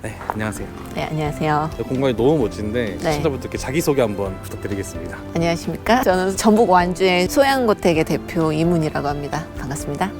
네, 안녕하세요. 네, 안녕하세요. 공간이 너무 멋진데 네. 시청자분들께 자기소개 한번 부탁드리겠습니다. 안녕하십니까? 저는 전북 완주의 소양고택의 대표 이문이라고 합니다. 반갑습니다.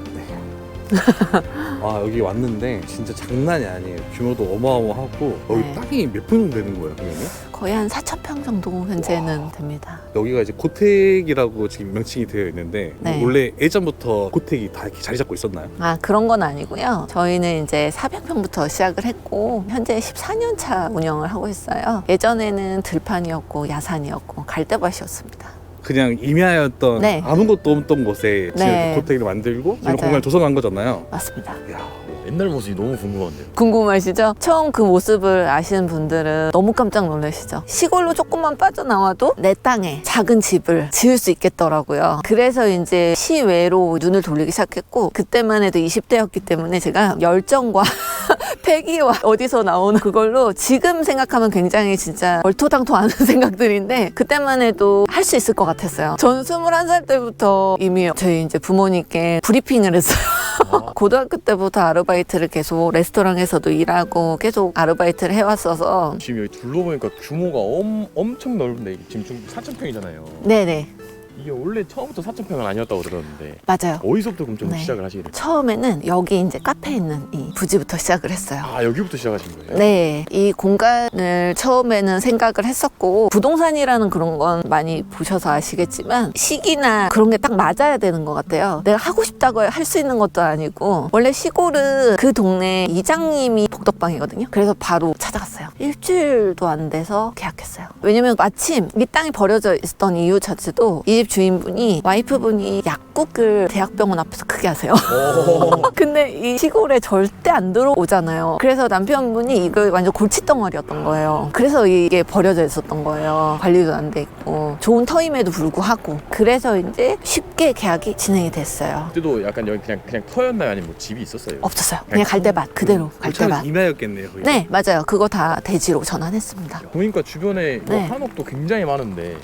아 여기 왔는데 진짜 장난이 아니에요. 규모도 어마어마하고 여기 네. 땅이 몇평 정도 되는 거예요, 그러면? 거의 한 4천 평 정도 현재는 됩니다. 여기가 이제 고택이라고 지금 명칭이 되어 있는데 네. 원래 예전부터 고택이 다 이렇게 자리 잡고 있었나요? 아, 그런 건 아니고요. 저희는 이제 400평부터 시작을 했고 현재 14년 차 운영을 하고 있어요. 예전에는 들판이었고 야산이었고 갈대밭이었습니다. 그냥 임야였던 네. 아무것도 없던 곳에 지금 네. 고택을 만들고 지금 맞아요. 공간을 조성한 거잖아요. 맞습니다. 이야, 옛날 모습이 너무 궁금한데요. 궁금하시죠? 처음 그 모습을 아시는 분들은 너무 깜짝 놀라시죠? 시골로 조금만 빠져나와도 내 땅에 작은 집을 지을 수 있겠더라고요. 그래서 이제 시외로 눈을 돌리기 시작했고, 그때만 해도 20대였기 때문에 제가 열정과 패기와 어디서 나오는 그걸로 지금 생각하면 굉장히 진짜 얼토당토하는 생각들인데, 그때만 해도 할 수 있을 것 같았어요. 전 21살 때부터 이미 저희 이제 부모님께 브리핑을 했어요. 고등학교 때부터 아르바이트를 계속 레스토랑에서도 일하고 계속 아르바이트를 해왔어서 지금 여기 둘러보니까 규모가 엄, 엄청 넓은데 이게 지금 좀 4,000평이잖아요. 네네 이게 원래 처음부터 4,000평은 아니었다고 들었는데 맞아요. 어디서부터 그럼 좀 네. 시작을 하시게 됐어요? 처음에는 여기 이제 카페에 있는 이 부지부터 시작을 했어요. 아 여기부터 시작하신 거예요? 네, 이 공간을 처음에는 생각을 했었고 부동산이라는 그런 건 많이 보셔서 아시겠지만 시기나 그런 게 딱 맞아야 되는 것 같아요. 내가 하고 싶다고 할 수 있는 것도 아니고 원래 시골은 그 동네 이장님이 복덕방이거든요. 그래서 바로 찾아갔어요. 일주일도 안 돼서 계약했어요. 왜냐면 마침 이 땅이 버려져 있었던 이유 자체도 이 집 주인분이 와이프분이 약국을 대학병원 앞에서 크게 하세요. 오. 근데 이 시골에 절대 안 들어오잖아요. 그래서 남편분이 이거 완전 골칫덩어리였던 거예요. 그래서 이게 버려져 있었던 거예요. 관리도 안 돼 있고 좋은 터임에도 불구하고 그래서 이제 쉽게 계약이 진행이 됐어요. 그때도 약간 여기 그냥 그냥 터였나요? 아니면 뭐 집이 있었어요? 없었어요. 그냥 갈대밭 그대로 고창은 갈대밭. 임야였겠네요. 거기. 네 맞아요. 그거 다 대지로 전환했습니다. 보니까 주변에 뭐 네. 한옥도 굉장히 많은데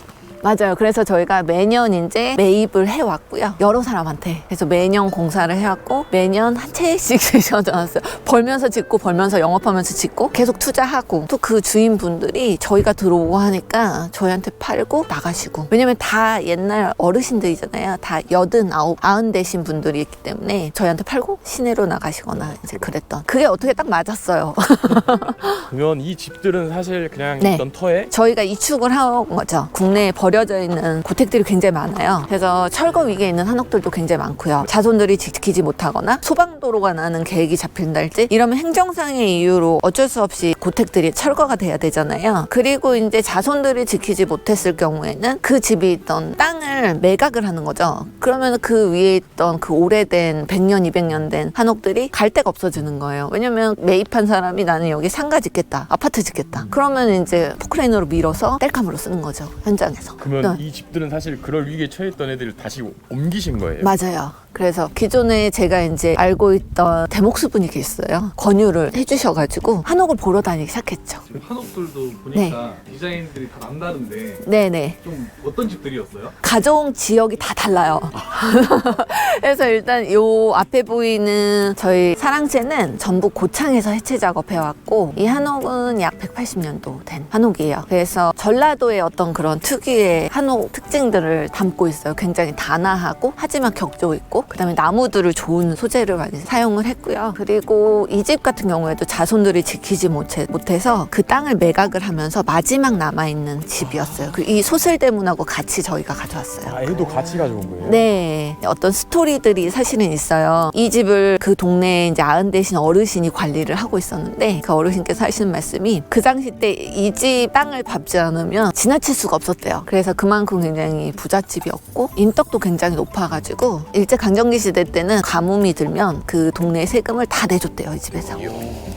맞아요. 그래서 저희가 매년 이제 매입을 해왔고요. 여러 사람한테. 그래서 매년 공사를 해왔고, 매년 한 채씩 지어놨어요. 벌면서 짓고, 벌면서 영업하면서 짓고, 계속 투자하고, 또 그 주인분들이 저희가 들어오고 하니까 저희한테 팔고 나가시고. 왜냐면 다 옛날 어르신들이잖아요. 다 여든 아홉, 아흔 되신 분들이 있기 때문에 저희한테 팔고 시내로 나가시거나 이제 그랬던. 그게 어떻게 딱 맞았어요. 그러면 이 집들은 사실 그냥 네. 있던 터에 저희가 이축을 한 거죠. 국내에 버려 져 있는 고택들이 굉장히 많아요. 그래서 철거 위기에 있는 한옥들도 굉장히 많고요. 자손들이 지키지 못하거나 소방도로가 나는 계획이 잡힌달지 이러면 행정상의 이유로 어쩔 수 없이 고택들이 철거가 돼야 되잖아요. 그리고 이제 자손들이 지키지 못했을 경우에는 그 집이 있던 땅을 매각을 하는 거죠. 그러면 그 위에 있던 그 오래된 100년, 200년 된 한옥들이 갈 데가 없어지는 거예요. 왜냐면 매입한 사람이 나는 여기 상가 짓겠다, 아파트 짓겠다. 그러면 이제 포크레인으로 밀어서 뗄감으로 쓰는 거죠. 현장에서. 그러면 네. 이 집들은 사실 그럴 위기에 처했던 애들을 다시 옮기신 거예요? 맞아요. 그래서 기존에 제가 이제 알고 있던 대목수 분이 계셨어요. 권유를 해주셔가지고 한옥을 보러 다니기 시작했죠. 지금 한옥들도 보니까 디자인들이 다 남다른데 네네. 좀 어떤 집들이었어요? 가져온 지역이 다 달라요. 그래서 일단 요 앞에 보이는 저희 사랑채는 전북 고창에서 해체 작업해왔고 이 한옥은 약 180년도 된 한옥이에요. 그래서 전라도의 어떤 그런 특유의 한옥 특징들을 담고 있어요. 굉장히 단아하고 하지만 격조 있고 그다음에 나무들을 좋은 소재를 많이 사용을 했고요. 그리고 이 집 같은 경우에도 자손들이 지키지 못해, 못해서 그 땅을 매각을 하면서 마지막 남아있는 집이었어요. 그이 소설대문하고 같이 저희가 가져왔어요. 아 애도 같이 가져온 거예요? 네, 어떤 스토리 들이 사실은 있어요. 이 집을 그 동네에 이제 아흔 되신 어르신이 관리를 하고 있었는데 그 어르신께서 하시는 말씀이 그 당시 때 이 집 땅을 밟지 않으면 지나칠 수가 없었대요. 그래서 그만큼 굉장히 부잣집이었고 인덕도 굉장히 높아가지고 일제 강점기 시대 때는 가뭄이 들면 그 동네 세금을 다 내줬대요 이 집에서.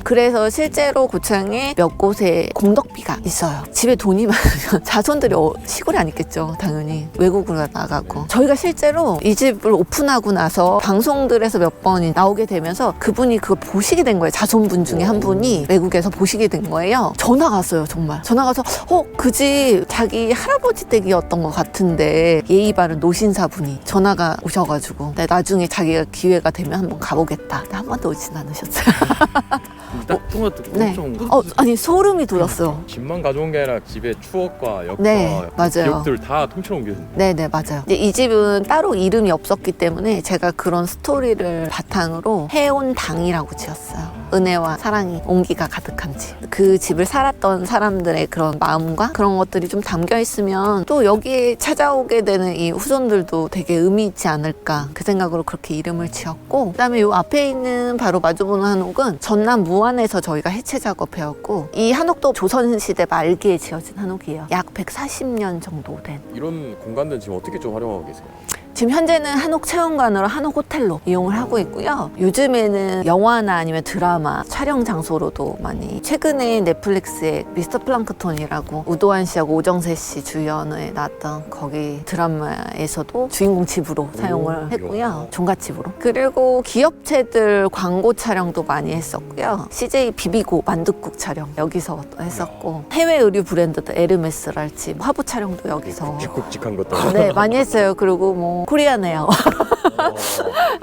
그래서 실제로 고창에 몇 곳에 공덕비가 있어요. 집에 돈이 많으면 자손들이 어- 시골에 안 있겠죠, 당연히. 외국으로 나가고. 저희가 실제로 이 집을 오픈하고 나서 방송들에서 몇 번이 나오게 되면서 그분이 그걸 보시게 된 거예요. 자손분 중에 한 분이 외국에서 보시게 된 거예요. 전화가 왔어요, 정말. 전화가 와서, 어, 그 집 자기 할아버지 댁이었던 것 같은데 예의 바른 노신사분이 전화가 오셔가지고 네, 나중에 자기가 기회가 되면 한번 가보겠다. 근데 한 번도 오진 않으셨어요. 딱 통화도 네. 엄청 어, 아니 소름이 돋았어요. 집만 가져온 게 아니라 집의 추억과 역사, 네, 맞아요. 기억들 다 통째로 옮겨졌네. 네네 맞아요. 이제 이 집은 따로 이름이 없었기 때문에 제가 그런 스토리를 바탕으로 해온 당이라고 지었어요. 은혜와 사랑이 온기가 가득한 집. 그 집을 살았던 사람들의 그런 마음과 그런 것들이 좀 담겨 있으면 또 여기에 찾아오게 되는 이 후손들도 되게 의미 있지 않을까 그 생각으로 그렇게 이름을 지었고 그다음에 요 앞에 있는 바로 마주보는 한옥은 전남 무안 에서 저희가 해체 작업해왔고 이 한옥도 조선시대 말기에 지어진 한옥이에요. 약 140년 정도 된. 이런 공간들 지금 어떻게 좀 활용하고 계세요? 지금 현재는 한옥 체험관으로 한옥 호텔로 이용을 하고 있고요. 요즘에는 영화나 아니면 드라마 촬영 장소로도 많이 최근에 넷플릭스에 미스터 플랑크톤이라고 우도환 씨하고 오정세 씨 주연에 나왔던 거기 드라마에서도 주인공 집으로 사용을 했고요. 종갓집으로. 그리고 기업체들 광고 촬영도 많이 했었고요. CJ 비비고 만둣국 촬영 여기서 또 했었고 해외 의류 브랜드들 에르메스랄지 화보 촬영도 여기서 굵직굵직한 것들. 네, 많이 했어요. 그리고 뭐 코리아네요.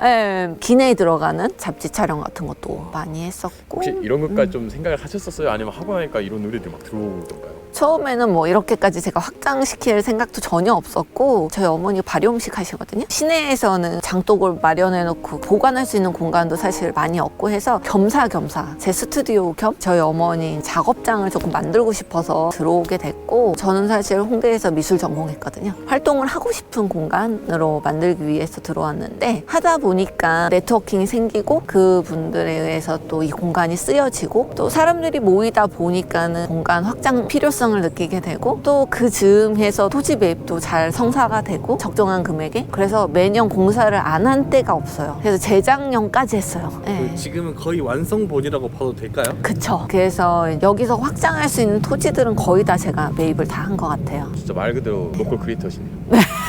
네, 기내에 들어가는 잡지 촬영 같은 것도 많이 했었고 혹시 이런 것까지 좀 생각을 하셨었어요? 아니면 하고 나니까 이런 노래들이 막 들어오던가요? 처음에는 뭐 이렇게까지 제가 확장시킬 생각도 전혀 없었고 저희 어머니 발효음식 하시거든요. 시내에서는 장독을 마련해놓고 보관할 수 있는 공간도 사실 많이 없고 해서 겸사겸사 제 스튜디오 겸 저희 어머니 작업장을 조금 만들고 싶어서 들어오게 됐고 저는 사실 홍대에서 미술 전공했거든요. 활동을 하고 싶은 공간으로 만들기 위해서 들어왔는데 하다 보니까 네트워킹이 생기고 그 분들에 의해서 또 이 공간이 쓰여지고 또 사람들이 모이다 보니까는 공간 확장 필요성을 느끼게 되고 또 그 즈음해서 토지 매입도 잘 성사가 되고 적정한 금액에 그래서 매년 공사를 안 한 때가 없어요. 그래서 재작년까지 했어요. 네. 그 지금은 거의 완성본이라고 봐도 될까요? 그쵸. 그래서 여기서 확장할 수 있는 토지들은 거의 다 제가 매입을 다 한 것 같아요. 진짜 말 그대로 로컬 크리에이터시네요.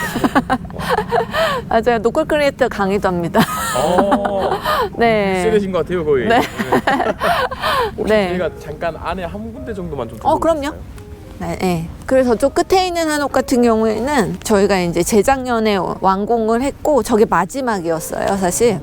맞아요. 노컬 크리에이터 강의도 합니다. 어, 네. 세대신 것 같아요 거의. 네. 혹시 네. 저희가 잠깐 안에 한 군데 정도만 좀. 어, 그럼요. 네, 네. 그래서 저 끝에 있는 한옥 같은 경우에는 저희가 이제 재작년에 완공을 했고 저게 마지막이었어요, 사실.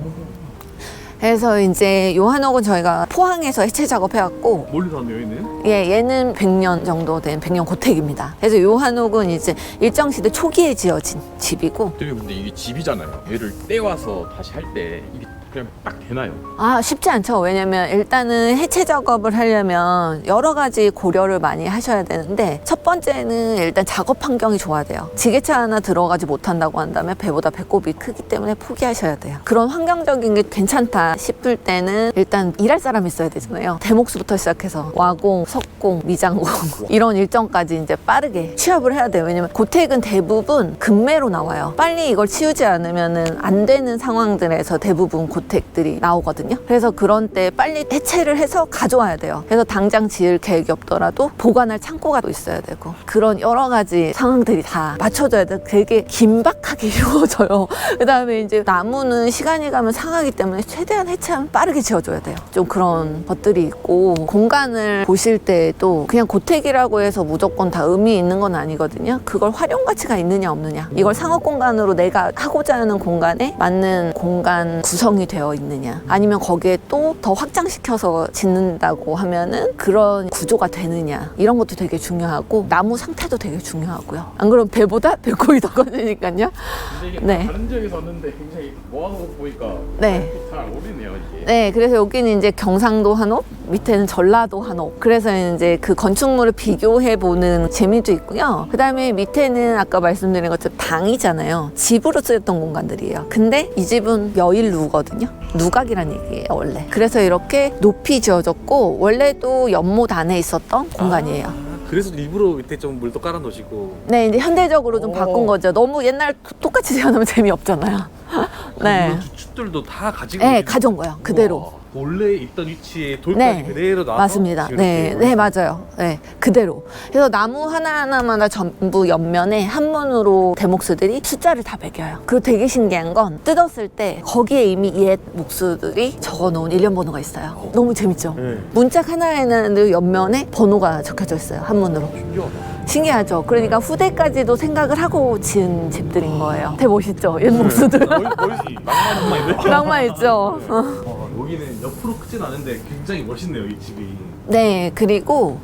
그래서 이제 요 한옥은 저희가 포항에서 해체 작업해왔고 멀리서 왔네요 얘는 예, 얘는 100년 정도 된 100년 고택입니다. 그래서 요 한옥은 이제 일정시대 초기에 지어진 집이고 근데 이게 집이잖아요. 얘를 떼와서 다시 할 때 이게 그냥 딱 되나요? 아 쉽지 않죠. 왜냐면 일단은 해체 작업을 하려면 여러 가지 고려를 많이 하셔야 되는데 첫 번째는 일단 작업 환경이 좋아야 돼요. 지게차 하나 들어가지 못한다고 한다면 배보다 배꼽이 크기 때문에 포기하셔야 돼요. 그런 환경적인 게 괜찮다 싶을 때는 일단 일할 사람이 있어야 되잖아요. 대목수부터 시작해서 와공, 석공, 미장공 이런 일정까지 이제 빠르게 취업을 해야 돼요. 왜냐면 고택은 대부분 금매로 나와요. 빨리 이걸 치우지 않으면은 안 되는 상황들에서 대부분 고 택들이 나오거든요. 그래서 그런 때 빨리 해체를 해서 가져와야 돼요. 그래서 당장 지을 계획이 없더라도 보관할 창고가 또 있어야 되고 그런 여러 가지 상황들이 다 맞춰져야 돼. 되게 긴박하게 이루어져요. 그다음에 이제 나무는 시간이 가면 상하기 때문에 최대한 해체하면 빠르게 지어줘야 돼요. 좀 그런 것들이 있고 공간을 보실 때도 그냥 고택이라고 해서 무조건 다 의미 있는 건 아니거든요. 그걸 활용 가치가 있느냐 없느냐. 이걸 상업 공간으로 내가 하고자 하는 공간에 맞는 공간 구성이 되어 있느냐. 아니면 거기에 또 더 확장시켜서 짓는다고 하면은 그런 구조가 되느냐. 이런 것도 되게 중요하고 나무 상태도 되게 중요하고요. 안 그러면 배보다 배꼽이 더 커지니까요. 네. 다른 지역에서 왔는데 굉장히 모아놓은 거 보니까 네. 잘 어울리네요 이게. 네, 그래서 여기는 이제 경상도 한옥, 밑에는 전라도 한옥. 그래서 이제 그 건축물을 비교해 보는 재미도 있고요. 그 다음에 밑에는 아까 말씀드린 것처럼 당이잖아요. 집으로 쓰였던 공간들이에요. 근데 이 집은 여일루거든요. 누각이란 얘기예요, 원래. 그래서 이렇게 높이 지어졌고, 원래도 연못 안에 있었던 공간이에요. 아, 그래서 일부러 밑에 좀 물도 깔아 놓으시고 네, 이제 현대적으로 좀 오. 바꾼 거죠. 너무 옛날 똑같이 지어놓으면 재미없잖아요. 네. 물론 주축들도 다 가지고 네, 가져온 거예요. 그대로. 우와, 원래 있던 위치에 돌까지 네, 그대로 나와서 맞습니다. 지금 네, 이렇게 네, 맞아요. 네, 그대로. 그래서 나무 하나 하나마다 전부 옆면에 한문으로 대목수들이 숫자를 다 매겨요. 그리고 되게 신기한 건 뜯었을 때 거기에 이미 옛 목수들이 적어 놓은 일련 번호가 있어요. 너무 재밌죠? 네. 문짝 하나에는 옆면에 번호가 적혀져 있어요. 한문으로. 신기하다. 신기하죠? 그러니까 후대까지도 생각을 하고 지은 집들인 거예요. 되게 멋있죠? 옛 목수들. 멀- 멀지 낭만 낭만인데 낭만 있죠? 와, 여기는 옆으로 크진 않은데 굉장히 멋있네요 이 집이. 네, 그리고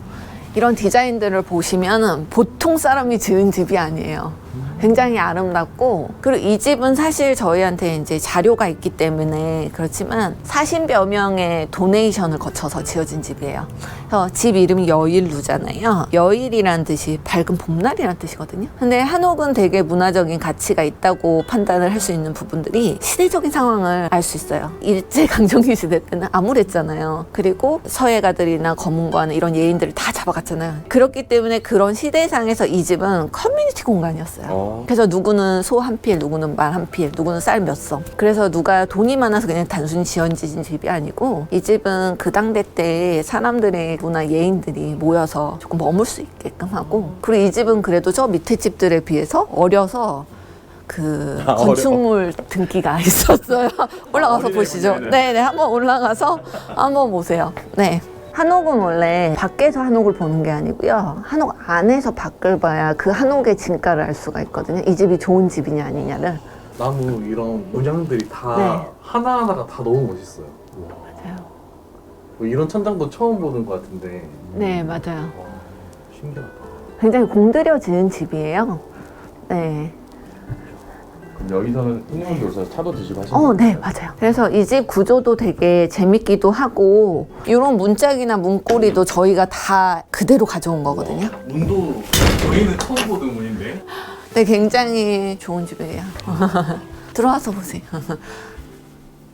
이런 디자인들을 보시면 보통 사람이 지은 집이 아니에요. 굉장히 아름답고 그리고 이 집은 사실 저희한테 이제 자료가 있기 때문에 그렇지만 40여 명의 도네이션을 거쳐서 지어진 집이에요. 그래서 집 이름이 여일루잖아요. 여일이란 뜻이 밝은 봄날이란 뜻이거든요. 근데 한옥은 되게 문화적인 가치가 있다고 판단을 할 수 있는 부분들이 시대적인 상황을 알 수 있어요. 일제 강점기 시대 때는 암울했잖아요. 그리고 서예가들이나 검은관 이런 예인들을 다 잡아갔잖아요. 그렇기 때문에 그런 시대상에서 이 집은 커뮤니티 공간이었어요. 어. 그래서 누구는 소 한 필, 누구는 말 한 필, 누구는 쌀 몇 성. 그래서 누가 돈이 많아서 그냥 단순히 지어진 집이 아니고 이 집은 그 당대 때 사람들의 문화 예인들이 모여서 조금 머물 수 있게끔 하고 그리고 이 집은 그래도 저 밑에 집들에 비해서 어려서 그 아, 건축물 등기가 있었어요. 올라가서 어린애 보시죠. 네네 한번 올라가서 한번 보세요. 네. 한옥은 원래 밖에서 한옥을 보는 게 아니고요. 한옥 안에서 밖을 봐야 그 한옥의 진가를 알 수가 있거든요. 이 집이 좋은 집이냐 아니냐를. 나무 이런 문양들이 다 네. 하나하나가 다 너무 멋있어요. 맞아요. 뭐 이런 천장도 처음 보는 것 같은데 네, 맞아요. 와, 신기하다. 굉장히 공들여 지은 집이에요. 네. 그럼 여기서는 손님분들 오셔서 차도 드시고 하시는 어, 네, 맞아요. 그래서 이 집 구조도 되게 재밌기도 하고, 이런 문짝이나 문고리도 저희가 다 그대로 가져온 거거든요. 문도 저희는 처음 보는 문인데 네, 굉장히 좋은 집이에요. 들어와서 보세요.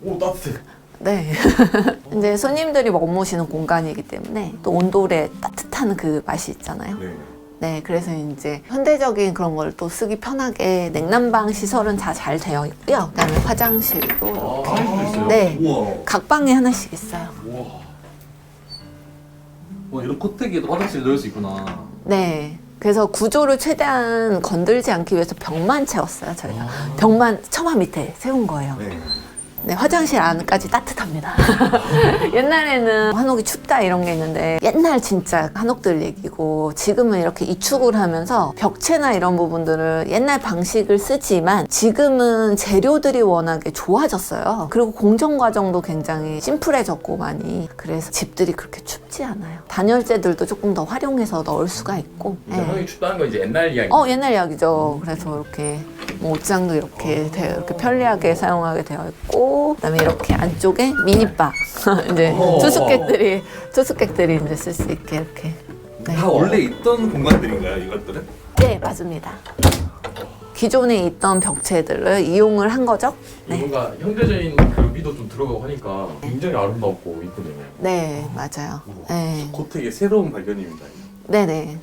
오 따뜻해. 네. 이제 손님들이 머무시는 공간이기 때문에 또 온돌에 따뜻한 그 맛이 있잖아요. 네. 네, 그래서 이제 현대적인 그런 걸 또 쓰기 편하게 냉난방 시설은 다 잘 되어 있고요. 그다음에 화장실도 이렇게 화장실도 있어요? 네. 우와. 각 방에 하나씩 있어요. 우와. 와 이런 코트기에도 화장실 넣을 수 있구나. 네. 그래서 구조를 최대한 건들지 않기 위해서 벽만 채웠어요, 저희가. 벽만 처마 밑에 세운 거예요. 네. 네, 화장실 안까지 따뜻합니다. 옛날에는 한옥이 춥다 이런 게 있는데 옛날 진짜 한옥들 얘기고 지금은 이렇게 이축을 하면서 벽체나 이런 부분들을 옛날 방식을 쓰지만 지금은 재료들이 워낙에 좋아졌어요. 그리고 공정 과정도 굉장히 심플해졌고 많이 그래서 집들이 그렇게 춥지 않아요. 단열재들도 조금 더 활용해서 넣을 수가 있고. 이제 네. 형이 춥다는 건 이제 옛날 이야기. 어 옛날 이야기죠. 그래서 이렇게 뭐 옷장도 이렇게 되어 이렇게 편리하게 사용하게 되어 있고 그다음에 이렇게 안쪽에 미니바 이제 어. 투숙객들이 투숙객들이 이제 쓸 수 있게 이렇게 네. 다 원래 있던 공간들인가요 이것들은? 네 맞습니다. 기존에 있던 벽체들을 이용을 한 거죠. 네, 뭔가 현대적인 묘기도 좀 들어가고 하니까 굉장히 아름답고 이쁘네요. 네 맞아요. 네, 코트의 새로운 발견입니다. 네, 네.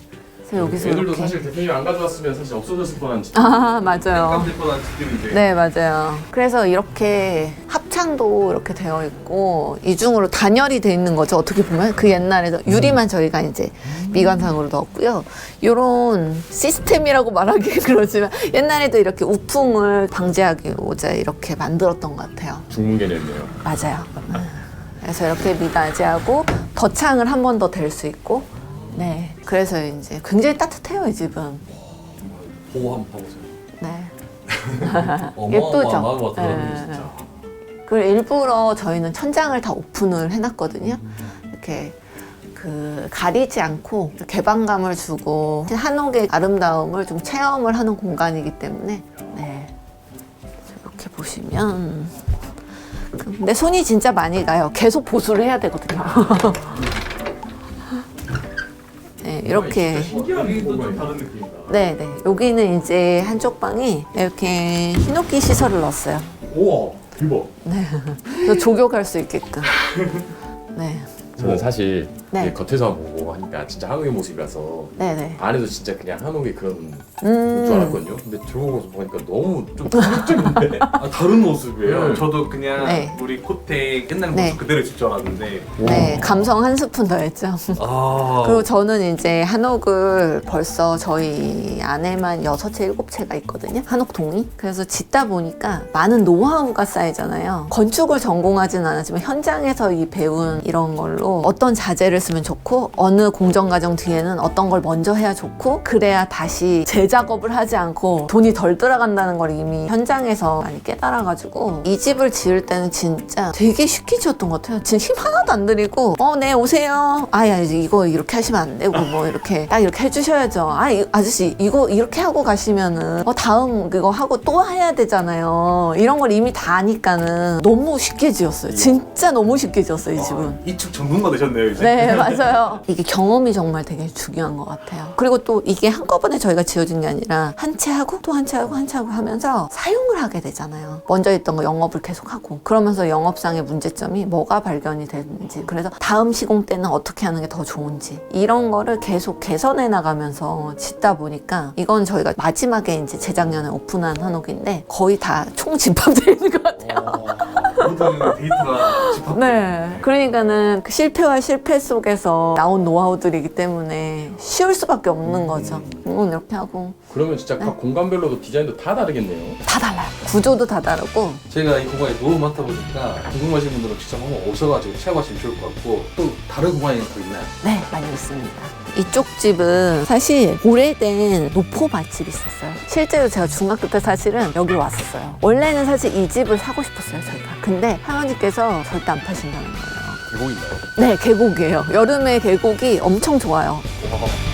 그래서 여기서 애들도 이렇게 사실 대표님 안 가져왔으면 사실 없어졌을 뻔한 집. 아 맞아요. 깜질 뻔한 집들인데. 네, 맞아요. 그래서 이렇게 합창도 이렇게 되어 있고 이중으로 단열이 돼 있는 거죠. 어떻게 보면 그 옛날에도 유리만 저희가 이제 미관상으로 넣었고요. 이런 시스템이라고 말하기 그렇지만 옛날에도 이렇게 우풍을 방지하고자 이렇게 만들었던 것 같아요. 중문 개념이네요. 맞아요. 음. 그래서 이렇게 미닫이하고 덧창을 한 번 더 댈 수 있고 네. 그래서 이제 굉장히 따뜻해요, 이 집은. 보고 한번 봐보세요. 네. 예쁘죠? 들어가네 예. 진짜. 그리고 일부러 저희는 천장을 다 오픈을 해놨거든요. 이렇게 그 가리지 않고 개방감을 주고 한옥의 아름다움을 좀 체험을 하는 공간이기 때문에 네 이렇게 보시면 근데 손이 진짜 많이 가요. 계속 보수를 해야 되거든요. 네 이렇게. 네, 네. 여기는 이제 한쪽 방이 이렇게 히노키 시설을 넣었어요. 우와 대박. 그래서 조격할 수 있게끔. 네, 저는 사실 네. 이게 겉에서 보고 하니까 진짜 한옥의 모습이라서 네, 네. 안에도 진짜 그냥 한옥의 그런 음. 줄 알았거든요. 근데 들어가서 보니까 너무 좀 충격적인데 아, 다른 모습이에요. 네, 저도 그냥 네. 우리 코텍 옛날 모습 네. 그대로 줄 알았는데 네, 감성 한 스푼 더했죠. 아 그리고 저는 이제 한옥을 벌써 저희 안에만 여섯 채, 일곱 채가 있거든요. 한옥 동이. 그래서 짓다 보니까 많은 노하우가 쌓이잖아요. 건축을 전공하진 않았지만 현장에서 이 배운 이런 걸로 어떤 자재를 됐으면 좋고 어느 공정 과정 뒤에는 어떤 걸 먼저 해야 좋고 그래야 다시 재작업을 하지 않고 돈이 덜 들어간다는 걸 이미 현장에서 많이 깨달아가지고 이 집을 지을 때는 진짜 되게 쉽게 지었던 것 같아요. 진짜 힘 하나도 안 들이고 어 네 오세요. 아야 이거 이렇게 하시면 안 되고 뭐 이렇게 딱 이렇게 해주셔야죠. 아 이- 아저씨 이거 이렇게 하고 가시면은 어 다음 그거 하고 또 해야 되잖아요. 이런 걸 이미 다 아니까는 너무 쉽게 지었어요. 진짜 너무 쉽게 지었어요 이 집은. 이축 전문가 되셨네요 이제. 네, 맞아요. 이게 경험이 정말 되게 중요한 것 같아요. 그리고 또 이게 한꺼번에 저희가 지어진 게 아니라 한 채 하고 또 한 채 하고 한 채 하고 하면서 사용을 하게 되잖아요. 먼저 했던 거 영업을 계속 하고 그러면서 영업상의 문제점이 뭐가 발견이 되는지 그래서 다음 시공 때는 어떻게 하는 게 더 좋은지 이런 거를 계속 개선해 나가면서 짓다 보니까 이건 저희가 마지막에 이제 재작년에 오픈한 한옥인데 거의 다 총 집합되어 있는 것 같아요. 모든 데이터가 집합. 네. 그러니까는 그 실패와 실패 속 에서 나온 노하우들이기 때문에 쉬울 수밖에 없는 거죠. 음, 이렇게 하고. 그러면 진짜 각 공간별로도 디자인도 다 다르겠네요. 다 달라요. 구조도 다 다르고. 제가 이 공간이 너무 많다 보니까 궁금하신 분들은 직접 한번 오셔가지고 체험하시면 좋을 것 같고 또 다른 공간이 더 있나요? 네, 많이 있습니다. 이쪽 집은 사실 오래된 노포 맛집이 있었어요. 실제로 제가 중학교 때 사실은 여기 왔었어요. 원래는 사실 이 집을 사고 싶었어요, 저희가. 근데 할아버지께서 절대 안 파신다는 거예요. 계곡인가요? 네, 계곡이에요. 여름에 계곡이 엄청 좋아요. 와,